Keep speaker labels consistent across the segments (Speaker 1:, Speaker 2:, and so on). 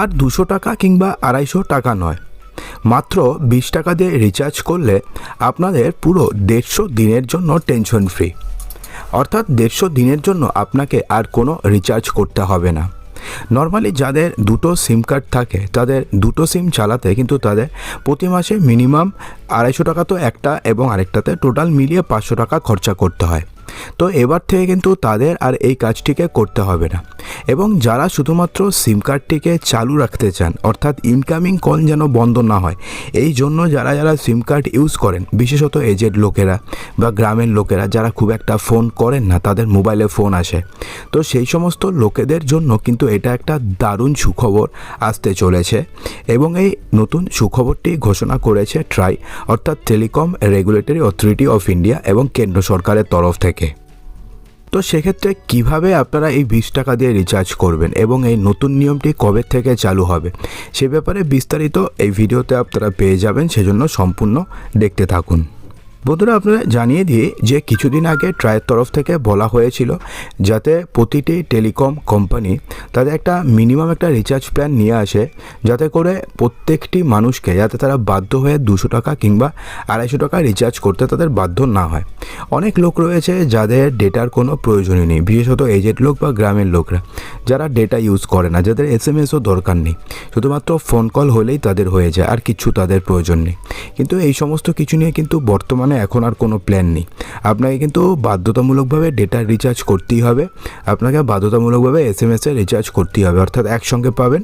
Speaker 1: আর দুশো টাকা কিংবা আড়াইশো টাকা নয়। মাত্র বিশ টাকা দিয়ে রিচার্জ করলে আপনাদের পুরো দেড়শো দিনের জন্য টেনশন ফ্রি অর্থাৎ দেড়শো দিনের জন্য আপনাকে আর কোনো রিচার্জ করতে হবে না। নর্মালি যাদের দুটো সিম কার্ড থাকে, তাদের দুটো সিম চালাতে কিন্তু তাদের প্রতি মাসে মিনিমাম আড়াইশো টাকা তো একটা এবং আরেকটাতে টোটাল মিলিয়ে পাঁচশো টাকা খরচা করতে হয়। তো এবার থেকে কিন্তু তাদের আর এই কাজটিকে করতে হবে না। এবং যারা শুধুমাত্র সিম কার্ডটিকে চালু রাখতে চান, অর্থাৎ ইনকামিং কল যেন বন্ধ না হয়, এই জন্য যারা যারা সিম কার্ড ইউজ করেন, বিশেষত এজেড লোকেরা বা গ্রামের লোকেরা যারা খুব একটা ফোন করেন না, তাদের মোবাইলে ফোন আসে। তো সেই সমস্ত লোকেদের জন্য কিন্তু এটা একটা দারুণ সুখবর আসতে চলেছে। এবং এই নতুন সুখবরটি ঘোষণা করেছে ট্রাই অর্থাৎ Telecom Regulatory Authority of India এবং কেন্দ্র সরকারের তরফ থেকে। তো সেক্ষেত্রে কীভাবে আপনারা এই বিশ টাকা দিয়ে রিচার্জ করবেন এবং এই নতুন নিয়মটি কবে থেকে চালু হবে? সে ব্যাপারে বিস্তারিত এই ভিডিওতে আপনারা পেয়ে যাবেন, সেজন্য সম্পূর্ণ দেখতে থাকুন। বন্ধুরা, আপনারা জানিয়ে দিই যে কিছুদিন আগে ট্রায়ের তরফ থেকে বলা হয়েছিল যাতে প্রতিটি টেলিকম কোম্পানি তাদের একটা মিনিমাম একটা রিচার্জ প্ল্যান নিয়ে আসে, যাতে করে প্রত্যেকটি মানুষকে, যাতে তারা বাধ্য হয়ে দুশো টাকা কিংবা আড়াইশো টাকা রিচার্জ করতে তাদের বাধ্য না হয়। অনেক লোক রয়েছে যাদের ডেটার কোনো প্রয়োজনই নেই, বিশেষত এজেড লোক বা গ্রামের লোকরা, যারা ডেটা ইউজ করে না, যাদের এস এম এসও দরকার নেই। শুধুমাত্র ফোন কল হলেই তাদের হয়ে যায়, আর কিছু তাদের প্রয়োজন নেই। কিন্তু এই সমস্ত কিছু নিয়ে কিন্তু বর্তমানে এখন আর কোনো প্ল্যান নেই। আপনাকে কিন্তু বাধ্যতামূলকভাবে ডেটা রিচার্জ করতেই হবে। আপনাকে বাধ্যতামূলকভাবে এস এম এসে রিচার্জ করতেই হবে, অর্থাৎ একসঙ্গে পাবেন।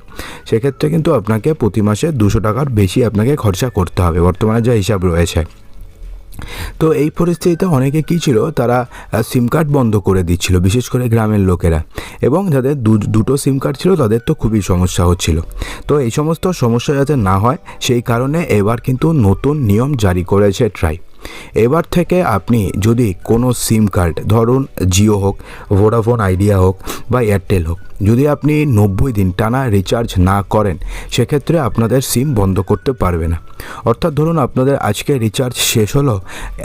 Speaker 1: সেক্ষেত্রে কিন্তু আপনাকে প্রতি মাসে দুশো টাকার বেশি আপনাকে খরচা করতে হবে, বর্তমানে যা হিসাব রয়েছে। তো এই পরিস্থিতিতে অনেকে কী ছিল, তারা সিম কার্ড বন্ধ করে দিচ্ছিল, বিশেষ করে গ্রামের লোকেরা। এবং যাদের দুটো সিম কার্ড ছিল, তাদের তো খুবই সমস্যা হচ্ছিল। তো এই সমস্ত সমস্যা যাতে না হয়, সেই কারণে এবার কিন্তু নতুন নিয়ম জারি করেছে ট্রাই এবার থেকে আপনি যদি কোনো সিম কার্ড, ধরুন জিও হোক ভোডাফোন আইডিয়া হোক বা এয়ারটেল হোক, যদি আপনি নব্বই দিন টানা রিচার্জ না করেন, সেক্ষেত্রে আপনাদের সিম বন্ধ করতে পারবে না। অর্থাৎ ধরুন আপনাদের আজকে রিচার্জ শেষ হলো,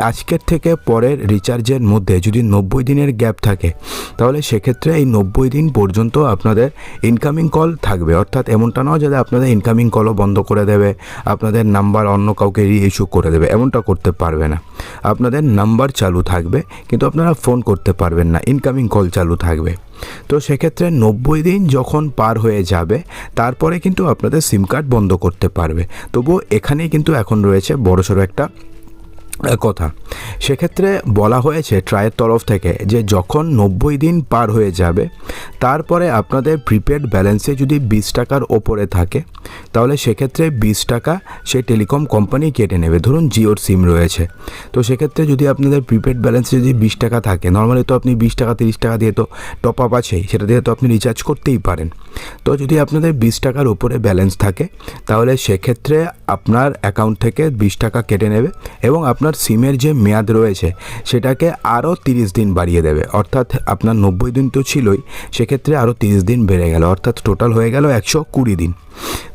Speaker 1: আজকের থেকে পরের রিচার্জের মধ্যে যদি নব্বই দিনের গ্যাপ থাকে, তাহলে সেক্ষেত্রে এই নব্বই দিন পর্যন্ত আপনাদের ইনকামিং কল থাকবে। অর্থাৎ এমনটা নয় যাতে আপনাদের ইনকামিং কলও বন্ধ করে দেবে, আপনাদের নাম্বার অন্য কাউকে রিইস্যু করে দেবে, এমনটা করতে পারবে না। আপনাদের নাম্বার চালু থাকবে, কিন্তু আপনারা ফোন করতে পারবেন না। ইনকামিং কল চালু থাকবে। তো সেক্ষেত্রে নব্বই দিন যখন পার হয়ে যাবে, তারপরে কিন্তু আপনাদের সিম কার্ড বন্ধ করতে পারবে। তবুও এখানেই কিন্তু এখন রয়েছে বড়সড় একটা কথা। সেক্ষেত্রে বলা হয়েছে ট্রায়ের তরফ থেকে যে যখন নব্বই দিন পার হয়ে যাবে, তারপরে আপনাদের প্রিপেড ব্যালেন্সে যদি বিশ টাকার ওপরে থাকে, তাহলে সেক্ষেত্রে বিশ টাকা সেই টেলিকম কোম্পানি কেটে নেবে। ধরুন জিওর সিম রয়েছে। তো সেক্ষেত্রে যদি আপনাদের প্রিপেড ব্যালেন্সে যদি বিশ টাকা থাকে নর্মালি তো আপনি বিশ টাকা, তিরিশ টাকা দিয়ে তো টপ আপ আছেই, সেটা দিয়ে তো আপনি রিচার্জ করতেই পারেন। তো যদি আপনাদের বিশ টাকার ওপরে ব্যালেন্স থাকে, তাহলে সেক্ষেত্রে আপনার অ্যাকাউন্ট থেকে বিশ টাকা কেটে নেবে এবং আপনার সিমের যে মেয়াদ রয়েছে, সেটাকে আরও তিরিশ দিন বাড়িয়ে দেবে। অর্থাৎ আপনার নব্বই দিন তো ছিলই, সেক্ষেত্রে আরও তিরিশ দিন বেড়ে গেল। অর্থাৎ টোটাল হয়ে গেল একশো কুড়ি দিন।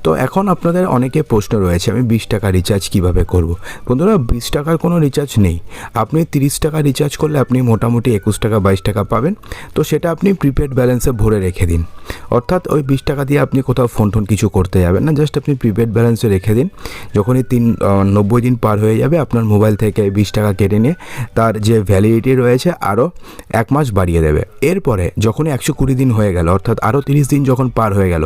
Speaker 1: তো এখন আপনাদের অনেকে প্রশ্ন রয়েছে, আমি বিশ টাকা রিচার্জ কীভাবে করব? বন্ধুরা, বিশ টাকার কোনো রিচার্জ নেই। আপনি তিরিশ টাকা রিচার্জ করলে আপনি মোটামুটি একুশ টাকা, বাইশ টাকা পাবেন। তো সেটা আপনি প্রিপেড ব্যালেন্সে ভরে রেখে দিন। অর্থাৎ ওই বিশ টাকা দিয়ে আপনি কোথাও ফোন টোন কিছু করতে যাবেন না জাস্ট আপনি প্রিপেড ব্যালেন্সে রেখে দিন। যখনই তিন নব্বই দিন পার হয়ে যাবে, আপনার মোবাইল থেকে বিশ টাকা কেটে নিয়ে তার যে ভ্যালিডিটি রয়েছে, আরও এক মাস বাড়িয়ে দেবে। এরপরে যখনই একশো কুড়ি দিন হয়ে গেল, অর্থাৎ আরও তিরিশ দিন যখন পার হয়ে গেল,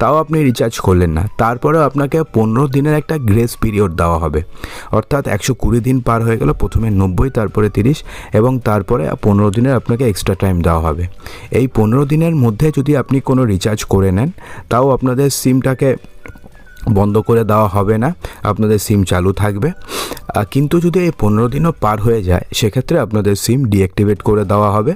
Speaker 1: তাও আপনি রিচার্জ করলেন না। তারপরেও আপনাকে পনেরো দিনের একটা গ্রেস পিরিয়ড দেওয়া হবে। অর্থাৎ একশো কুড়ি দিন পার হয়ে গেল, প্রথমে নব্বই, তারপরে তিরিশ এবং তারপরে পনেরো দিনের আপনাকে এক্সট্রা টাইম দেওয়া হবে। এই পনেরো দিনের মধ্যে যদি আপনি কোনো রিচার্জ করে নেন, তাও আপনাদের সিমটাকে বন্ধ করে দেওয়া হবে না, আপনাদের সিম চালু থাকবে। কিন্তু যদি এই পনেরো দিনও পার হয়ে যায়, সেক্ষেত্রে আপনাদের সিম ডিঅ্যাক্টিভেট করে দেওয়া হবে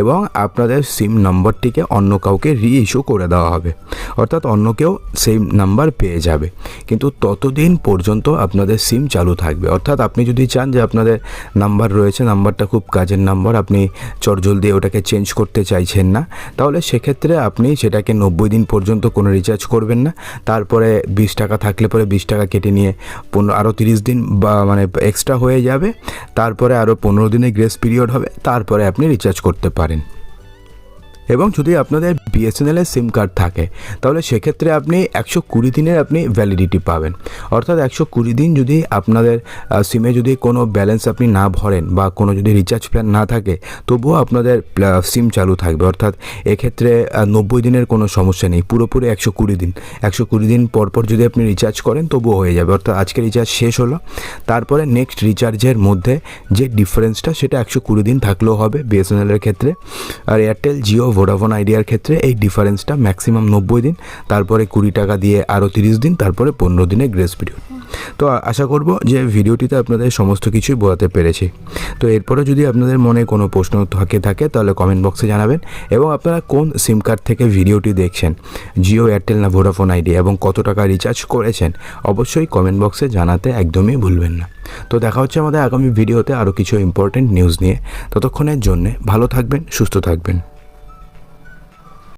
Speaker 1: এবং আপনাদের সিম নম্বরটিকে অন্য কাউকে রিইস্যু করে দেওয়া হবে। অর্থাৎ অন্য কেউ সেই নাম্বার পেয়ে যাবে। কিন্তু ততদিন পর্যন্ত আপনাদের সিম চালু থাকবে। অর্থাৎ আপনি যদি চান যে আপনাদের নাম্বার রয়েছে নাম্বারটা খুব কাজের নাম্বার আপনি চটজলদি ওটাকে চেঞ্জ করতে চাইছেন না, তাহলে সেক্ষেত্রে আপনি সেটাকে নব্বই দিন পর্যন্ত কোনো রিচার্জ করবেন না। তারপরে বিশ টাকা থাকলে পরে বিশ টাকা কেটে নিয়ে পনেরো আরও তিরিশ দিন বা মানে এক্সট্রা হয়ে যাবে। তারপরে আরও পনেরো দিনের গ্রেস পিরিয়ড হবে। তারপরে আপনি রিচার্জ করতে পারেন। এবং যদি আপনাদের বিএসএনএলের সিম কার্ড থাকে, তাহলে সেক্ষেত্রে আপনি একশো কুড়ি দিনের আপনি ভ্যালিডিটি পাবেন। অর্থাৎ একশো কুড়ি দিন যদি আপনাদের সিমে যদি কোনো ব্যালেন্স আপনি না ভরেন বা কোনো যদি রিচার্জ প্ল্যান না থাকে, তবুও আপনাদের সিম চালু থাকবে। অর্থাৎ এক্ষেত্রে নব্বই দিনের কোনো সমস্যা নেই, পুরোপুরি একশো কুড়ি দিন। একশো কুড়ি দিন পর পর যদি আপনি রিচার্জ করেন, তবুও হয়ে যাবে। অর্থাৎ আজকে রিচার্জ শেষ হলো। তারপরে নেক্সট রিচার্জের মধ্যে যে ডিফারেন্সটা সেটা একশো কুড়ি দিন থাকলেও হবে বিএসএনএলের ক্ষেত্রে। আর এয়ারটেল জিও ভোডাফোন আইডিয়ার ক্ষেত্রে এই ডিফারেন্সটা ম্যাক্সিমাম নব্বই দিন, তারপরে কুড়ি টাকা দিয়ে আরও তিরিশ দিন, তারপরে পনেরো দিনের গ্রেস পিরিয়ড তো আশা করব যে ভিডিওটিতে আপনাদের সমস্ত কিছুই বোঝাতে পেরেছি। তো এরপরে যদি আপনাদের মনে কোনো প্রশ্ন থাকে থাকে, তাহলে কমেন্ট বক্সে জানাবেন এবং আপনারা কোন সিম কার্ড থেকে ভিডিওটি দেখছেন জিও এয়ারটেল না ভোডাফোন আইডি এবং কত টাকা রিচার্জ করেছেন, অবশ্যই কমেন্ট বক্সে জানাতে একদমই ভুলবেন না। তো দেখা হচ্ছে আমাদের আগামী ভিডিওতে আরও কিছু ইম্পর্টেন্ট নিউজ নিয়ে। ততক্ষণের জন্যে ভালো থাকবেন, সুস্থ থাকবেন।